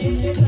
Thank you.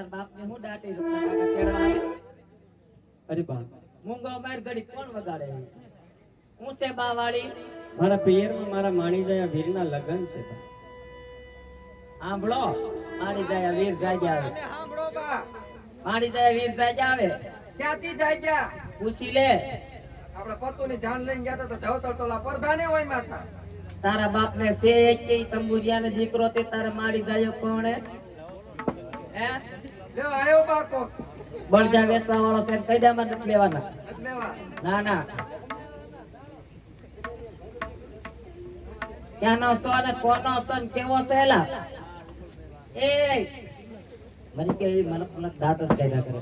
તાર બાપને હું દાટી કાકા અરે બાપ. મૂંગો માર ઘડી કોણ વગાડે? હું છે બાવાળી. મારા પિયરમાં મારા માણી જયા વીરના લગ્ન છે. સાંભળો પાણી વીર જાય આવે. સાંભળો બા. વીર જાય આવે. ક્યાંથી જાય ગયા પૂછી લે. આપણે પતુની જાન લઈને ગયા તો જવતર તોલા પરધાને હોય માતા તારા બાપ ને છે એક કે તંબુરિયા ને દીકરો તે તારા માણી જાય કોણે? હે? બળજા વેસવા વાળો સાહેબ કઈ દામાં નથી લેવાના. ના ના. ક્યાંનો સો ને કોનો સો ને કેવો સહેલા એ! મને કે મને મને દાંત જ કાઢ્યા કરે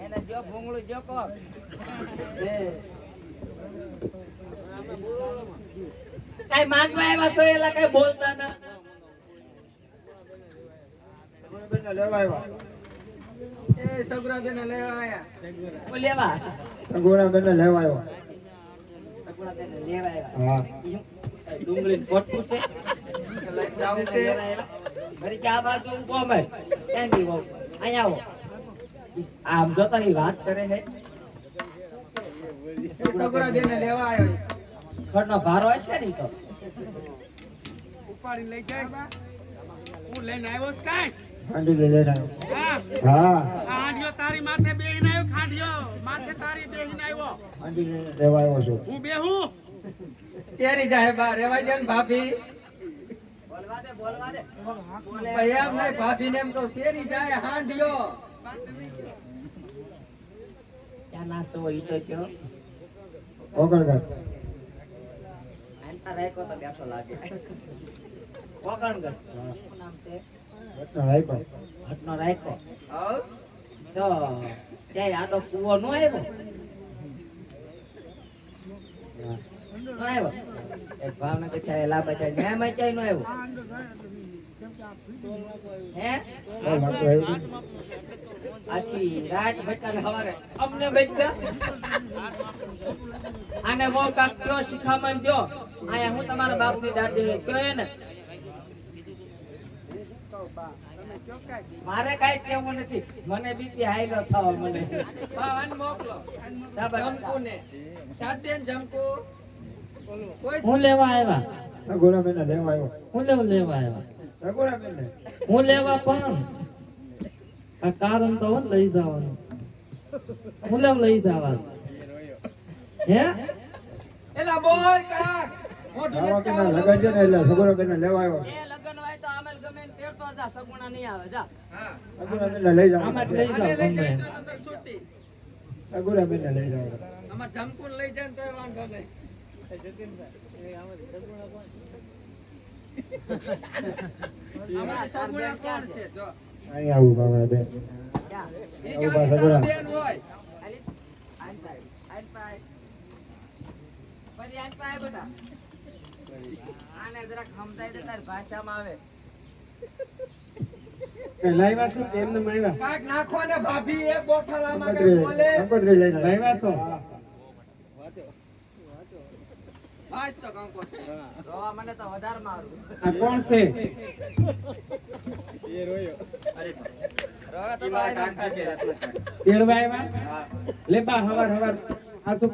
એને જો ભૂંગળું જો કો કઈ માંગવા એવા એલા? કઈ બોલતા ના? એ સગરા બેન લેવા આયા. હું લેવા. સગુણા બેન લેવા આવ્યો. સગુણા બેન લેવા આવ્યા. હા. ઈ હું, કઈ ડુંગળી પોટકું છે? લઈને જાવ તે મારી કે આ બાજુ ગઈ અહીંયા આવો. આમ જો તારી વાત કરે છે. એ સગરા બેન લેવા આવ્યો ખડનો ભારો હશે ને તો? ઉપાડી લઈ જાય હું લઈને આવ્યો કાંઈ? હાંડી લઈને લેના હા. હા. તારી માથે બેહીને આવ્યો ખાંડિયો માથે તારી બેહીને આવ્યો. ખાંડી લઈને લેવા આવ્યો છું. હું બેહું શેરી જાય બા રેવાય દે ને ભાભી. ભાઈ એમ નહીં ભાભી ને એમ તો શેરી જાય હાંડિયો ક્યાં નાસો ઈ તો કયો? ઓગણગઢ આંતા રાખ્યો તો બેઠો લાગે. ઓગણગઢ નામ છે? રાખ્યો હટનો રાખ્યો તો ક્યાંય આડો કૂવો નો આવ્યો? આવ્યો? એક ભાવનગર લાંબા નો આવ્યો? હે? આને તમારા બાપની દાદી કયો ને મારે કઈ કેવું નથી. મને બીપી હાઈલો થવા મને બા. મોકલો જમકુ ને જાતે જમકુ હું લેવા આવ્યા? સગુણા બેન લેવા આવ્યો. હું લેવા લેવા આવ્યા? સગુણા બેન હું લેવા પણ? આ કારણ તો લઈ જવાનું. હું લેવા લઈ જવાનું? હે? એલા બોલ કાક. મોઢું ને બેન લેવા આવ્યો એ લગન હોય તો આમેલ ગમે ને તેડતો જા સગુણા નહીં આવે જા હા લઈ જાવ લઈ આને જાઓ લઈ ગમે જાય તો તમને છૂટી સગુણા બેન લઈ જાવ અમાર જમકુ લઈ જાય ને વાંધો નહીં આમાં સગુણા કોણ છે જો અહીં આવું બાબા બેન ક્યાં? ઈ સગુણા. બેન હોય આલી? આન પાય, આન પાય. ફરી આન પાય બેટા. આને જરાક સમજાય દે તારી ભાષામાં આવે લાવ્યા છો કે એમને કાક નાખો ને ભાભી એક બોથલામાં કઈ બોલે. કંકોત્રી કંકોત્રી લઈને લાવ્યા છો? બસ તો કંકો જોવા મને તો વધારે મારું. આ કોણ છે? હવે તો બાય છે. તેડવા આવ્યા? લે બા હવાર હવાર. આ શું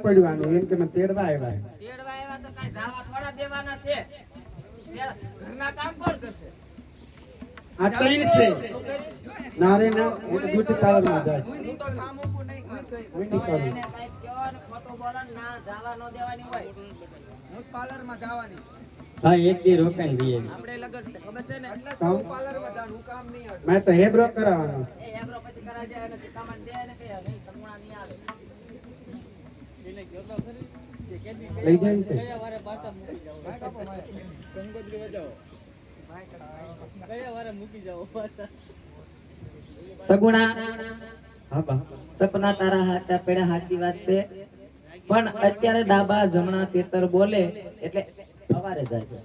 એમ કે મને તેડવા આવ્યા. તેડવા આવ્યા તો કાંઈ જાવા થોડા દેવાના છે. ઘરના કામ કોણ કરશે? આ ત્રણ છે? નારે ના રે ના એ તો જાય. હું તો મૂકું કઈ. હું તો કરું જાવા એક દી રોકાઈને જઈએ આપણે લગન છે ખબર છે ને એટલે જ હું પાર્લરમાં હું કામ નહીં આવે મેં તો હેબ્રો કરાવવાનો. એ એમરો પછી કરાવી દે અને શિખામણ દે ને કે નહીં સગુણા નહીં આવે લઈ જાય છે સગુણા, હા સપના તારા હાચા પેડા હાચી વાત છે. પણ અત્યારે ડાબા જમણા તેતર બોલે, એટલે સવારે જાય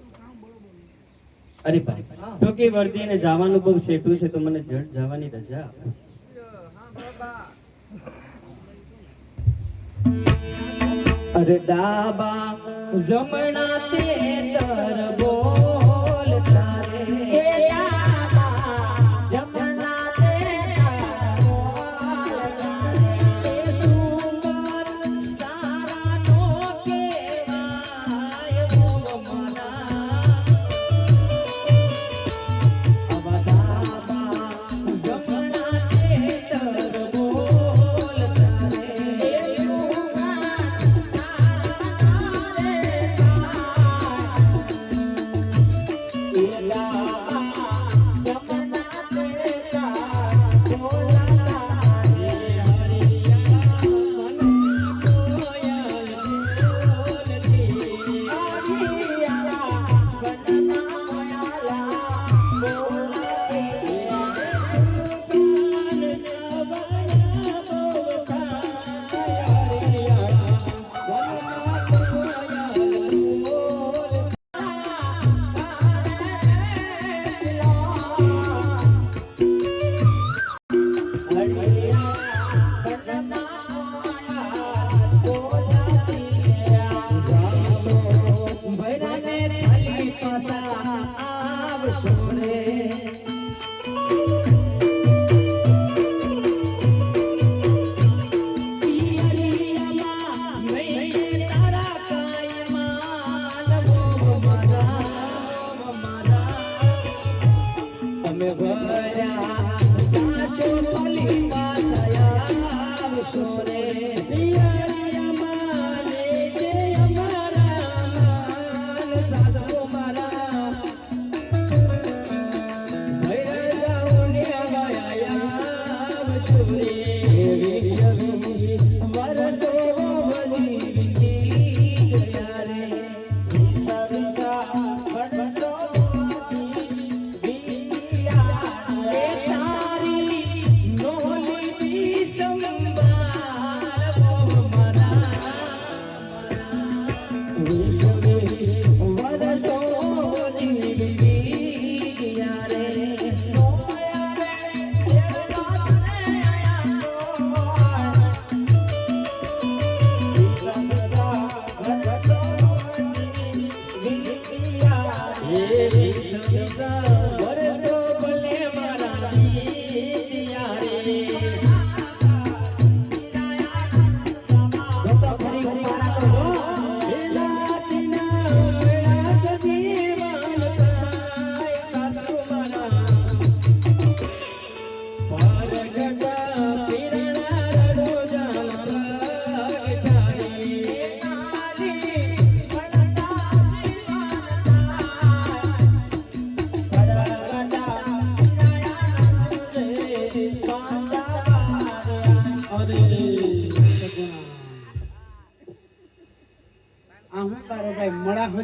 અરે ભાઈ ટૂંકી વર્દી ને જવાનું બહુ સેટું છે, તો મને જડ જવાની રજા અરે ડાબા જમણા તેતર બોલ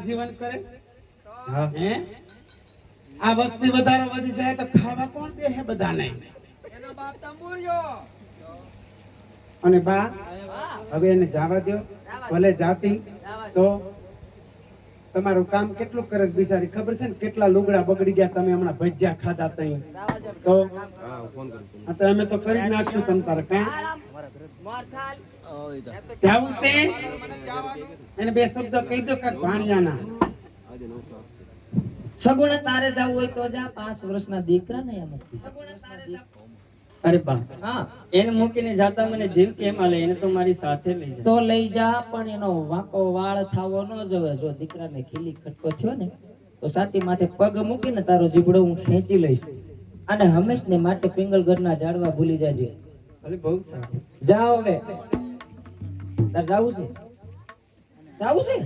જીવન કરે? હે. આ વસ્તી વધારો વધી જાય તો ખાવા કોણ દે હે બધાને? એનો બાપ તંબુરિયો અને બા હવે એને જવા દો ભલે જાતી તો તમારું કામ કેટલું કરે છે બિચારી? ખબર છે ને કેટલા લુગડા બગડી ગયા તમે હમણાં ભજીયા ખાધા તઈ? તો અમે તો કરી જ નાખશું તમ તારે કાં જાવું છે? એને બે શબ્દ કહી દો કાક ભાણિયાના. સગુણ તારે જવું હોય તો જા પાંચ વર્ષના દીકરા ને એમ. અરે બા હા. એને મૂકીને જાતા મને જીવ કેમ આલે? એને તો મારી સાથે લઈ જાય તો લઈ જા પણ એનો વાંકો વાળ થાવો ન જવે જો દીકરાને ખીલી ખટકો થયો ને તો સાથી માથે પગ મૂકીને તારો જીબડો હું ખેંચી લઈશ. અને હંમેશને માટે પિંગલગઢના ઝાડવા ભૂલી જાજે. અરે બહુ સારું. જાઓ હવે. તાર જાવું છે? જાવું છે?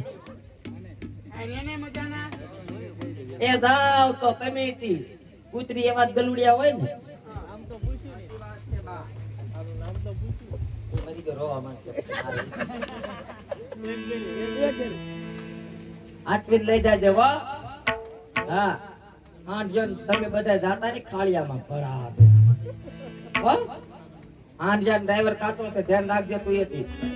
એ જાવ તો તમે તી. કૂતરી એવા ગલુડિયા હોય ને. હો. આઠ જણ તમે બધા જાતા ની ખાળિયામાં ભરા હો? આઠ જણ ડ્રાઈવર કાચો છે, ધ્યાન રાખજે તું એથી.